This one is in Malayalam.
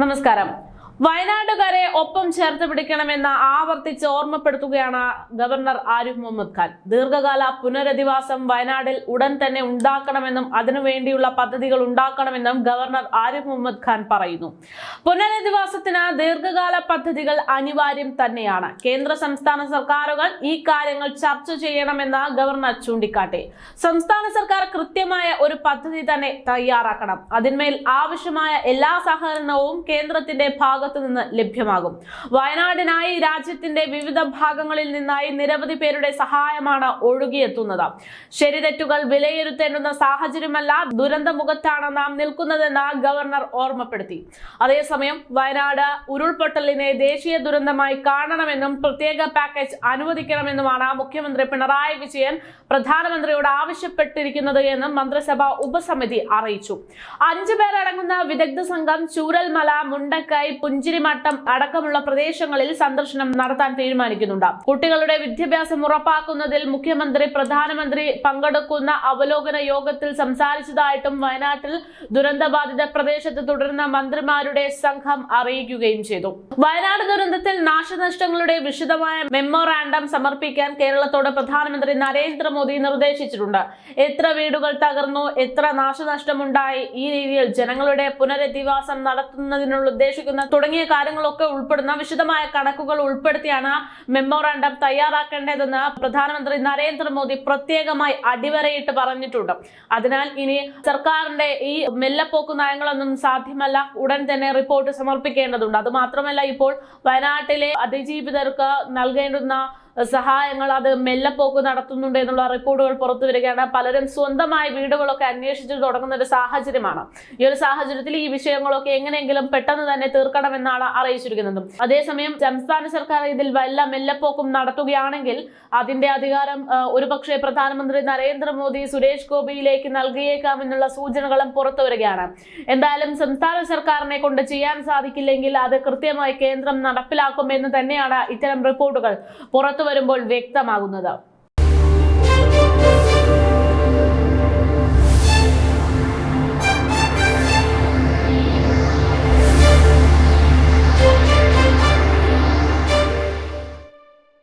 നമസ്കാരം. വയനാട്ടുകാരെ ഒപ്പം ചേർത്ത് പിടിക്കണമെന്ന് ആവർത്തിച്ച് ഓർമ്മപ്പെടുത്തുകയാണ് ഗവർണർ ആരിഫ് മുഹമ്മദ് ഖാൻ. ദീർഘകാല പുനരധിവാസം വയനാടിൽ ഉടൻ തന്നെ ഉണ്ടാക്കണമെന്നും അതിനുവേണ്ടിയുള്ള പദ്ധതികൾ ഉണ്ടാക്കണമെന്നും ഗവർണർ ആരിഫ് മുഹമ്മദ് ഖാൻ പറയുന്നു. പുനരധിവാസത്തിന് ദീർഘകാല പദ്ധതികൾ അനിവാര്യം തന്നെയാണ്. കേന്ദ്ര സംസ്ഥാന സർക്കാരുകൾ ഈ കാര്യങ്ങൾ ചർച്ച ചെയ്യണമെന്ന് ഗവർണർ ചൂണ്ടിക്കാട്ടി. സംസ്ഥാന സർക്കാർ കൃത്യമായ ഒരു പദ്ധതി തന്നെ തയ്യാറാക്കണം. അതിന്മേൽ ആവശ്യമായ എല്ലാ സഹകരണവും കേന്ദ്രത്തിന്റെ ഭാഗത്തു നിന്ന് ലഭ്യമാകും. വയനാടിനായി രാജ്യത്തിന്റെ വിവിധ ഭാഗങ്ങളിൽ നിന്നായി നിരവധി പേരുടെ സഹായമാണ് ഒഴുകിയെത്തുന്നത്. ശരിതെറ്റുകൾ വിലയിരുത്തേണ്ടുന്ന സാഹചര്യമല്ല ദുരന്തമുഖത്താണ് നാം നിൽക്കുന്നതെന്ന് ഗവർണർ ഓർമ്മപ്പെടുത്തി. അതേസമയം വയനാട് ഉരുൾപൊട്ടലിനെ ദേശീയ ദുരന്തമായി കാണണമെന്നും പ്രത്യേക പാക്കേജ് അനുവദിക്കണമെന്നുമാണ് മുഖ്യമന്ത്രി പിണറായി വിജയൻ പ്രധാനമന്ത്രിയോട് ആവശ്യപ്പെട്ടിരിക്കുന്നത് എന്നും മന്ത്രിസഭാ ഉപസമിതി അറിയിച്ചു. അഞ്ചു പേരടങ്ങുന്ന വിദഗ്ധ സംഘം ചൂരൽമല മുണ്ടക്കൈ പുഞ്ചിരിമട്ടം അടക്കമുള്ള പ്രദേശങ്ങളിൽ സന്ദർശനം നടത്താൻ തീരുമാനിക്കുന്നുണ്ട്. കുട്ടികളുടെ വിദ്യാഭ്യാസം ഉറപ്പാക്കുന്നതിൽ മുഖ്യമന്ത്രി പ്രധാനമന്ത്രി പങ്കെടുക്കുന്ന അവലോകന യോഗത്തിൽ സംസാരിച്ചതായിട്ടും വയനാട്ടിൽ ദുരന്തബാധിത പ്രദേശത്ത് തുടരുന്ന മന്ത്രിമാരുടെ സംഘം അറിയിക്കുകയും ചെയ്തു. വയനാട് ദുരന്തത്തിൽ നാശനഷ്ടങ്ങളുടെ വിശദമായ മെമ്മോറാണ്ടം സമർപ്പിക്കാൻ കേരളത്തോട് പ്രധാനമന്ത്രി നരേന്ദ്രമോദി നിർദ്ദേശിച്ചിട്ടുണ്ട്. എത്ര വീടുകൾ തകർന്നു എത്ര നാശനഷ്ടമുണ്ടായി ഈ രീതിയിൽ ജനങ്ങളുടെ പുനരധിവാസം നടത്തുന്നതിനുള്ള ഉദ്ദേശിക്കുന്ന കാര്യങ്ങളൊക്കെ ഉൾപ്പെടുന്ന വിശദമായ കണക്കുകൾ ഉൾപ്പെടുത്തിയാണ് മെമ്മോറാണ്ടം തയ്യാറാക്കേണ്ടതെന്ന് പ്രധാനമന്ത്രി നരേന്ദ്രമോദി പ്രത്യേകമായി അടിവരയിട്ട് പറഞ്ഞിട്ടുണ്ട്. അതിനാൽ ഇനി സർക്കാരിന്റെ ഈ മെല്ലപ്പോക്ക് നയങ്ങളൊന്നും സാധ്യമല്ല. ഉടൻ തന്നെ റിപ്പോർട്ട് സമർപ്പിക്കേണ്ടതുണ്ട്. അത് മാത്രമല്ല ഇപ്പോൾ വയനാട്ടിലെ അതിജീവിതർക്ക് നൽകേണ്ടുന്ന സഹായങ്ങൾ അത് മെല്ലപ്പോക്ക് നടത്തുന്നുണ്ട് എന്നുള്ള റിപ്പോർട്ടുകൾ പുറത്തു വരികയാണ്. പലരും സ്വന്തമായി വീടുകളൊക്കെ അന്വേഷിച്ചു തുടങ്ങുന്ന ഒരു സാഹചര്യമാണ്. ഈ ഒരു സാഹചര്യത്തിൽ ഈ വിഷയങ്ങളൊക്കെ എങ്ങനെയെങ്കിലും പെട്ടെന്ന് തന്നെ തീർക്കണമെന്നാണ് അറിയിച്ചിരിക്കുന്നത്. അതേസമയം സംസ്ഥാന സർക്കാർ ഇതിൽ വല്ല മെല്ലപ്പോക്കും നടത്തുകയാണെങ്കിൽ അതിന്റെ അധികാരം ഒരുപക്ഷെ പ്രധാനമന്ത്രി നരേന്ദ്രമോദി സുരേഷ് ഗോപിയിലേക്ക് നൽകിയേക്കാം എന്നുള്ള സൂചനകളും പുറത്തു വരികയാണ്. എന്തായാലും സംസ്ഥാന സർക്കാരിനെ കൊണ്ട് ചെയ്യാൻ സാധിക്കില്ലെങ്കിൽ അത് കൃത്യമായി കേന്ദ്രം നടപ്പിലാക്കും എന്ന് തന്നെയാണ് ഇത്തരം റിപ്പോർട്ടുകൾ പുറത്തു വരുമ്പോൾ വ്യക്തമാകുന്നത്